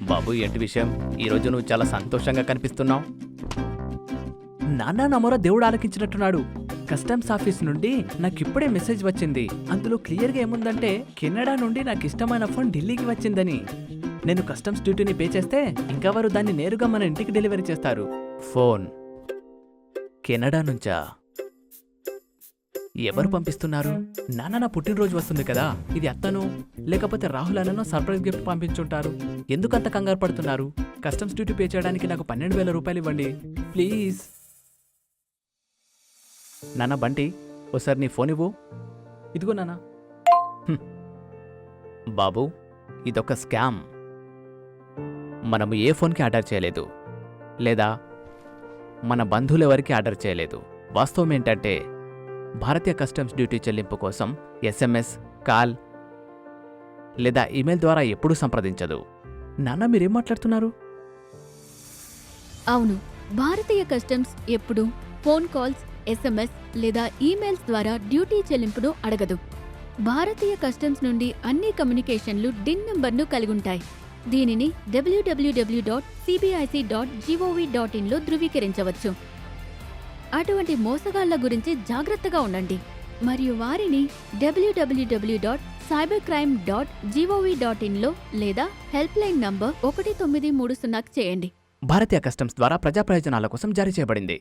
బాబు ఏంటి విషయం ఈరోజు నువ్వు చాలా సంతోషంగా కనిపిస్తున్నావు. నానా నమోరా దేవుడు ఆలకించినట్టున్నాడు. కస్టమ్స్ ఆఫీస్ నుండి నాకు ఇప్పుడే మెసేజ్ వచ్చింది. అందులో క్లియర్గా ఏముందంటే కెనడా నుండి నాకు ఇష్టమైన ఫోన్ ఢిల్లీకి వచ్చిందని. నేను కస్టమ్స్ డ్యూటీని పే చేస్తే ఇంకా వారు దాన్ని నేరుగా మన ఇంటికి డెలివరీ చేస్తారు. ఫోన్. కెనడా నుంచా? ఎవరు పంపిస్తున్నారు? నాన్న నా పుట్టినరోజు వస్తుంది కదా ఇది అత్తను లేకపోతే రాహుల్ అన్నను సర్ప్రైజ్ గిఫ్ట్ పంపించుంటారు. ఎందుకంత కంగారు పడుతున్నారు? కస్టమ్స్ డ్యూటీ పే చేయడానికి నాకు పన్నెండు వేల రూపాయలు ఇవ్వండి. ప్లీజ్. నాన్న బంటి ఓసారి నీ ఫోన్ ఇవ్వు. ఇదిగో నాన్న. బాబు ఇదొక స్కామ్. మనము ఏ ఫోన్కి ఆర్డర్ చేయలేదు. లేదా మన బంధువులు ఎవరికి ఆర్డర్ చేయలేదు. వాస్తవం ఏంటంటే భారతీయ కస్టమ్స్ డ్యూటీ చెల్లింపు కోసం ఎస్ఎంఎస్ కాల్ లేదా ఇమెయిల్ ద్వారా ఎప్పుడూ సంప్రదించదు. నాన్న మీరేం మాట్లాడుతున్నారు? అవును. భారతీయ కస్టమ్స్ ఎప్పుడు ఫోన్ కాల్స్ ఎస్ఎంఎస్ లేదా ఈమెయిల్స్ ద్వారా డ్యూటీ చెల్లింపును అడగదు. భారతీయ కస్టమ్స్ నుండి అన్ని కమ్యూనికేషన్లు డిన్ నంబర్ను కలిగుంటాయి. దీనిని W W W dot CBIC dot G O V dot ఇన్లో ధృవీకరించవచ్చు. అటువంటి మోసగాళ్ళ గురించి జాగ్రత్తగా ఉండండి. మరియు వారిని W W W dot cyber crime dot G O V dot ఇన్లో లేదా హెల్ప్ లైన్ నంబర్ ఒకటి తొమ్మిది మూడు సున్నాకు చేయండి. భారతీయ కస్టమ్స్ ద్వారా ప్రజా ప్రయోజనాల కోసం జారీ చేయబడింది.